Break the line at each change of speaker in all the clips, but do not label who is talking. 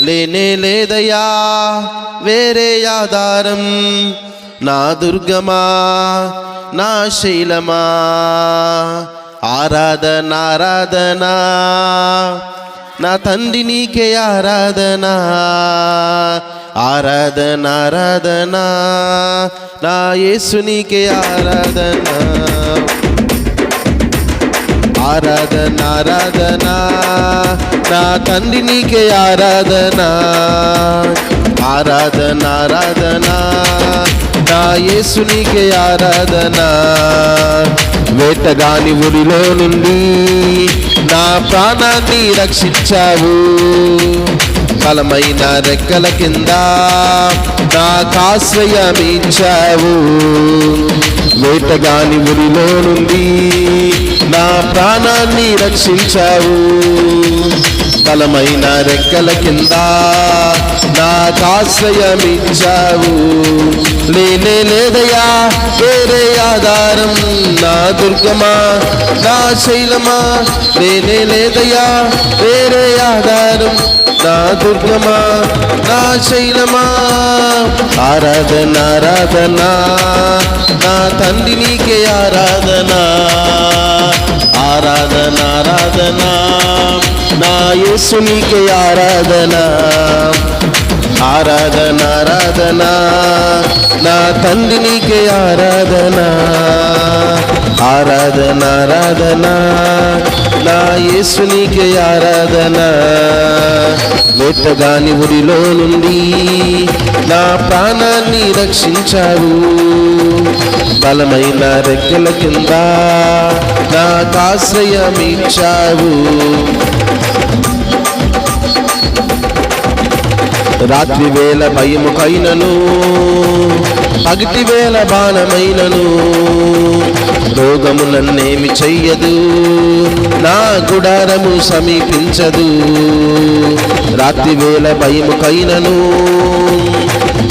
లేనే లేదయ్యా వేరే ఆధారం. నా దుర్గమా నా శైలమా. ఆరాధన ఆరాధన. నా తండ్రి నీకే ఆరాధన. ఆరాధన ఆరాధన. నా యేసు నీకే ఆరాధనా. ఆరాధన ఆరాధన నా తండ్రి నీకే ఆరాధన. ఆరాధన ఆరాధన నా యేసు నీకే ఆరాధన. వేటగాని ఊరిలో నుండి నా ప్రాణాన్ని రక్షించావు. బలమైన రెక్కల కింద నాకాశ్రయమిచ్చావు. వేటగాని ఉరిలో నుండి నా ప్రాణాన్ని రక్షించావు. బలమైన రెక్కల కింద నాకాశ్రయమిచ్చావు నేనే లేదయా వేరే ఆధారం. నా దుర్గమా నా శైలమా. నేనే లేదయా వేరే ఆధారం. నా దుర్గమా నా శైలమా. ఆరాధన ఆరాధన. నా తండ్రి నీకే ఆరాధనా. ఆరాధన ఆరాధన. నా యేసు ఆరాధన. ఆరాధన ఆరాధన. నా తండ్రినీకె ఆరాధన. ఆరాధన ఆరాధన. నా యేసునికి ఆరాధన. వేటగాని ఉరిలో నుండి నా ప్రాణాన్ని రక్షించావు. బలమైన రెక్కల కింద నాకాశ్రయమిచ్చావు రాత్రి వేళ భయముకైనను పగటి వేళ బాణమైనను. రోగము నన్నేమి చెయ్యదు నా గుడారము సమీపించదు. రాత్రి వేళ భయముకైనను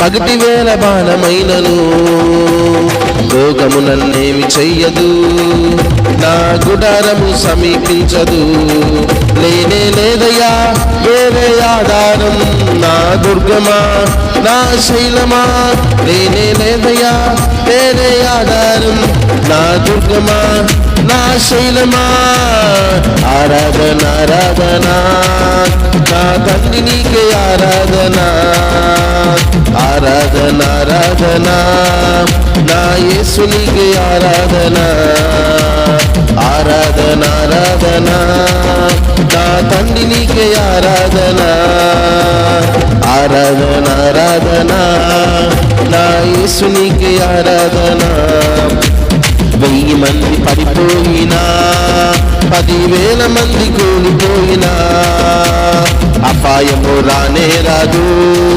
పగటి వేళ బాణమైనను. లోకము నన్నేమి చెయ్యదు. నా గుడారము సమీపించదు. నేనే లేదయ్యా వేరే ఆధారం. నా దుర్గమా నా శైలమా. నేనే లేదయ్యా వేరే ఆధారం. నా దుర్గమా నా శైలమా. ఆరాధన ఆరాధన. నా తండ్రి నీకే ఆరాధనా. ఆరాధన ఆరాధన. నా యేసు నీకే ఆరాధన. ఆరాధన ఆరాధన. నా తండ్రి నీకే ఆరాధన. ఆరాధన ఆరాధన. నా యేసు నీకే ఆరాధన. వెయ్యి మంది పడిపోయినా పదివేల మంది కూలిపోయినా అపాయము రానే రాదు. నా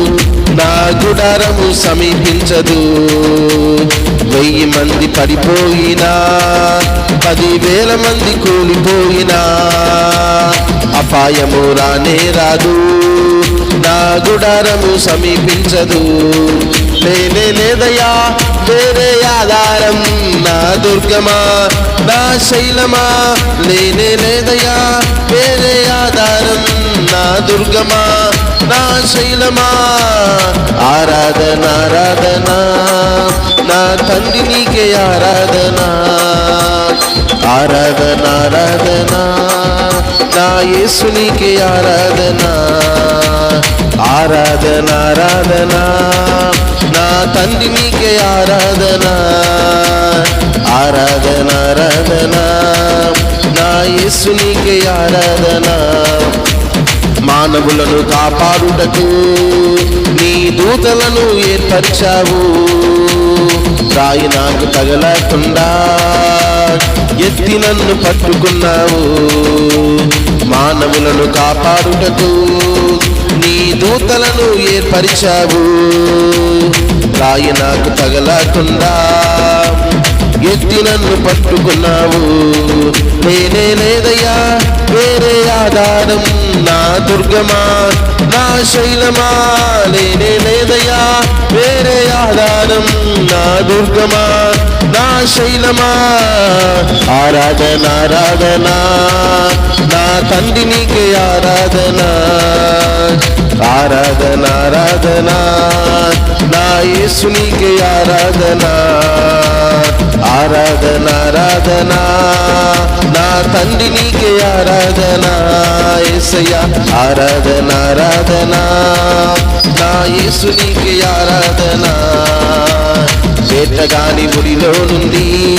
గుడారము సమీపించదు. వెయ్యి మంది పడిపోయినా పదివేల మంది కూలిపోయినా అపాయము రానే రాదు. నా గుడారము సమీపించదు. నేనే లేదయా వేరే ఆధారం. నా దుర్గమా నా శైలమా? నేనే లేదయా వేరే ఆధారం. నా దుర్గమా? నా శైలమా ఆరాధన ఆరాధన నా తండ్రి నీకే ఆరాధన ఆరాధన ఆరాధన నా యేసు నీకే ఆరాధన ఆరాధన ఆరాధన నా తండ్రి నీకే ఆరాధన ఆరాధన ఆరాధన నా యేసు నీకే ఆరాధన మానవులను కాపాడుటకు నీ దూతలను ఏర్పరిచావు. రాయి నాకు తగలకుండా ఎత్తి నన్ను పట్టుకున్నావు. మానవులను కాపాడుటకు నీ దూతలను ఏర్పరిచావు. రాయి నాకు తగలకుండా ఎత్తి నన్ను పట్టుకున్నావు. నేనే లేదయ్యా వేరే ఆధారం. నా దుర్గమా నా శైలమా. నేనే లేదయ్యా వేరే ఆధారం. నా దుర్గమా నా శైలమా. ఆరాధన ఆరాధన. నా తండ్రి నీకే ఆరాధనా. ఆరాధన ఆరాధన. నా యేసునికి ఆరాధన. ఆరాధన ఆరాధన. నా తండ్రినికి ఆరాధన. ఏసయ్య ఆరాధన ఆరాధన. నా యేసునికి ఆరాధన. వేటగాని ఉరిలో నుండి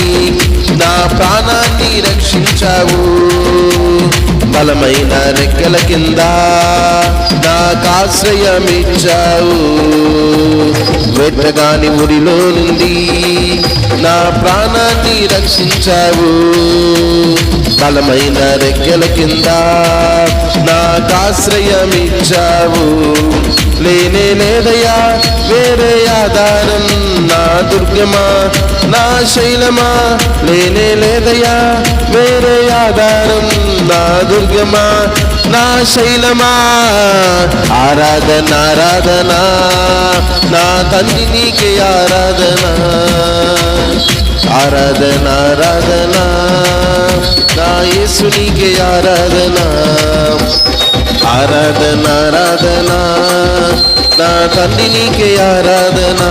నా ప్రాణాన్ని రక్షించావు. బలమైన రెక్కల కింద నాకాశ్రయమిచ్చావు. వెట్టగాని ఉరిలో నుండి నా ప్రాణాన్ని రక్షించావు. బలమైన రెక్కల కింద నాకాశ్రయమిచ్చావు. లేనే లేదయా వేరే ఆధారం నా దుర్గమా నా శైలమా లేనే లేదయా వేరే ఆధారం నా దుర్గమా నా శైలమా ఆరాధన ఆరాధన నా తండ్రి నీకే ఆరాధన ఆరాధన ఆరాధన నా యేసు నీకే ఆరాధన ఆరాధన ఆరాధన నా తండ్రి నీకే ఆరాధన